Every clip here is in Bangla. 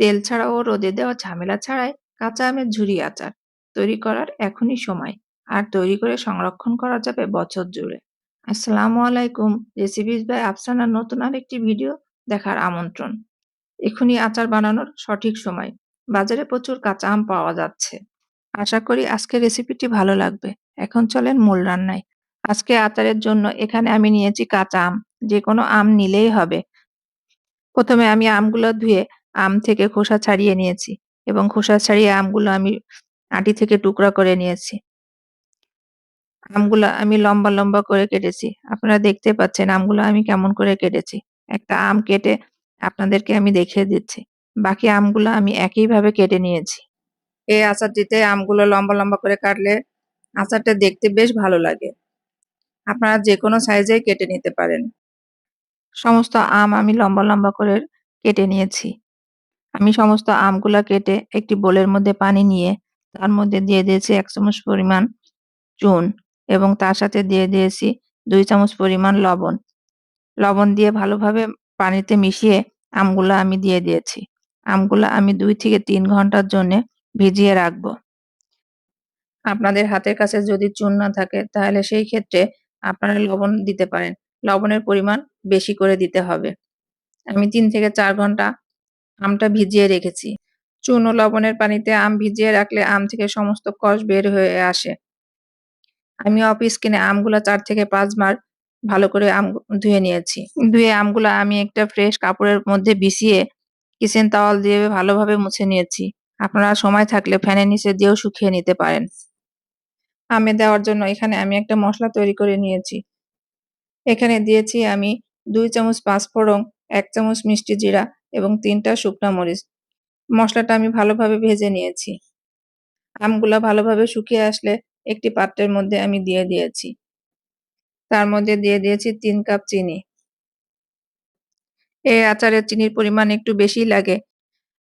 তেল ছাড়া ও রোদে দেওয়া ঝামেলা ছাড়াই কাঁচা আমের ঝুরি আচার তৈরি করার এখনই সময়। আর তৈরি করে সংরক্ষণ করা যাবে বছর জুড়ে। আসসালামু আলাইকুম, রেসিপিস বাই আফসানার নতুন আরেকটি ভিডিও দেখার আমন্ত্রণ। এখনই আচার বানানোর সঠিক সময়। বাজারে প্রচুর কাঁচা আম পাওয়া যাচ্ছে। আশা করি আজকের রেসিপিটি ভালো লাগবে। এখন চলেন মূল রান্নায়। আজকে আচারের জন্য এখানে আমি নিয়েছি কাঁচা আম। যে কোনো আম নিলেই হবে। প্রথমে আমি আমগুলো ধুয়ে আম থেকে খোসা ছাড়িয়ে নিয়েছি এবং খোসা ছাড়িয়ে আমগুলো আমি আটি থেকে টুকরা করে নিয়েছি। আমগুলো আমি লম্বা লম্বা করে কেটেছি। আপনারা দেখতে পাচ্ছেন আমগুলো আমি কেমন করে কেটেছি। একটা আম কেটে আপনাদেরকে আমি দেখিয়ে দিচ্ছি। বাকি আমগুলো আমি একইভাবে কেটে নিয়েছি। এই আচারটিতে আমগুলো লম্বা লম্বা করে কাটলে আচারটা দেখতে বেশ ভালো লাগে। আপনারা যে কোনো সাইজেই কেটে নিতে পারেন। সমস্ত আম আমি লম্বা লম্বা করে কেটে নিয়েছি। আমি সমস্ত আমগুলা কেটে একটি বোলের মধ্যে পানি নিয়ে তার মধ্যে দিয়ে দিয়েছি এক চামচ পরিমাণ চুন এবং তার সাথে দিয়ে দিয়েছি দুই চামচ পরিমাণ লবণ। লবণ দিয়ে ভালোভাবে পানিতে মিশিয়ে আমগুলা আমি দিয়ে দিয়েছি। আমগুলা আমি দুই থেকে তিন ঘণ্টার জন্য ভিজিয়ে রাখব। আপনাদের হাতের কাছে যদি চুন না থাকে, তাহলে সেই ক্ষেত্রে আপনারা লবণ দিতে পারেন। লবণের পরিমাণ বেশি করে দিতে হবে। আমি তিন থেকে চার ঘণ্টা আমটা ভিজিয়ে রেখেছি। চুন ও লবণের পানিতে আম ভিজিয়ে রাখলে আম থেকে সমস্ত কষ বের হয়ে আসে। আমি অফ স্কিনে আমগুলো চার থেকে পাঁচ পাঁচবার ভালো করে আম ধুয়ে নিয়েছি। ধুয়ে আমগুলো আমি একটা ফ্রেশ কাপড়ের মধ্যে বিছিয়ে কিচেন তাওয়াল দিয়ে ভালোভাবে মুছে নিয়েছি। আপনারা সময় থাকলে ফ্যানের নিচে দিয়েও শুকিয়ে নিতে পারেন। আমে দেওয়ার জন্য এখানে আমি একটা মশলা তৈরি করে নিয়েছি। এখানে দিয়েছি আমি দুই চামচ পাঁচফোড়ন, এক চামচ মিষ্টি জিরা এবং তিনটা শুকনা মরিচ। মশলাটা আমি ভালোভাবে ভেজে নিয়েছি। আমগুলা ভালোভাবে শুকিয়ে আসলে একটি পাত্রের মধ্যে আমি দিয়ে দিয়েছি। তার মধ্যে দিয়ে দিয়েছি তিন কাপ চিনি। এই আচারের চিনির পরিমাণ একটু বেশি লাগে,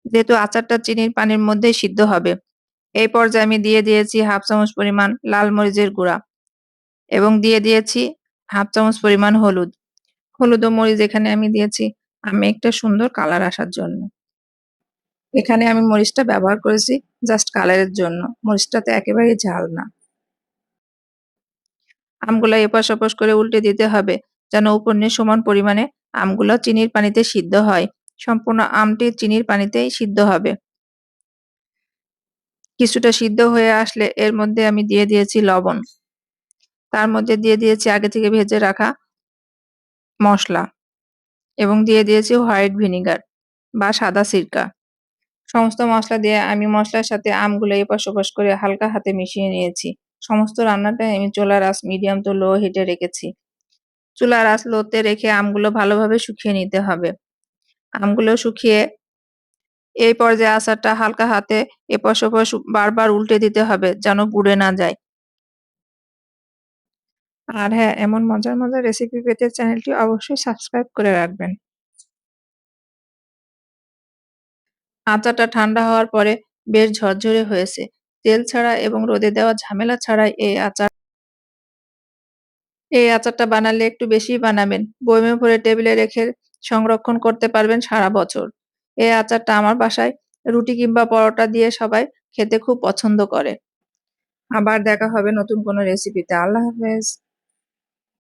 যেহেতু আচারটা চিনির পানির মধ্যে সিদ্ধ হবে। এই পর্যায়ে আমি দিয়ে দিয়েছি হাফ চামচ পরিমাণ লাল মরিচের গুঁড়া এবং দিয়ে দিয়েছি হাফ চামচ পরিমাণ হলুদ। হলুদ ও মরিচ এখানে আমি দিয়েছি আমি একটা সুন্দর কালার আসার জন্য। এখানে আমি মরিচটা ব্যবহার করেছি জাস্ট কালারের জন্য। মরিচটাতে একেবারেই ঝাল না। আমগুলো এপাশ ওপাশ করে উল্টে দিতে হবে যেন উপর নিয়ে সমান পরিমাণে আমগুলো চিনির পানিতে সিদ্ধ হয়। সম্পূর্ণ আমটি চিনির পানিতেই সিদ্ধ হবে। কিছুটা সিদ্ধ হয়ে আসলে এর মধ্যে আমি দিয়ে দিয়েছি লবণ। তার মধ্যে দিয়ে দিয়েছি আগে থেকে ভেজে রাখা মশলা। এবং দিয়ে দিয়েছি হোয়াইট ভিনিগার বা সাদা সিরকা। সমস্ত মশলা দিয়ে আমি মশলার সাথে আমগুলো এপাশ ওপাশ করে হালকা হাতে মিশিয়ে নিয়েছি। সমস্ত রান্নাটাই আমি চুলার আঁচ মিডিয়াম টু লো হিটে রেখেছি। চুলার আঁচ লোতে রেখে আমগুলো ভালোভাবে শুকিয়ে নিতে হবে। আমগুলো শুকিয়ে এই পর্যায়ে আচারটা হালকা হাতে এপাশ ওপাশ বারবার উল্টে দিতে হবে যেন পুড়ে না যায়। আর হ্যাঁ এমন মজার মজার রেসিপি পেতে চ্যানেলটি অবশ্যই সাবস্ক্রাইব করে রাখবেন। আচারটা ঠান্ডা হওয়ার পরে বেশ ঝরঝরে হয়েছে। তেল ছাড়া এবং রোদে দেওয়া ঝামেলা ছাড়াই এই আচার এই আচারটা বানালে একটু বেশি বানাবেন। বইমে ভরে টেবিলে রেখে সংরক্ষণ করতে পারবেন সারা বছর। এই আচারটা আমার বাসায় রুটি কিংবা পরোটা দিয়ে সবাই খেতে খুব পছন্দ করে। আবার দেখা হবে নতুন কোনো রেসিপিতে আল্লাহ হাফেজ।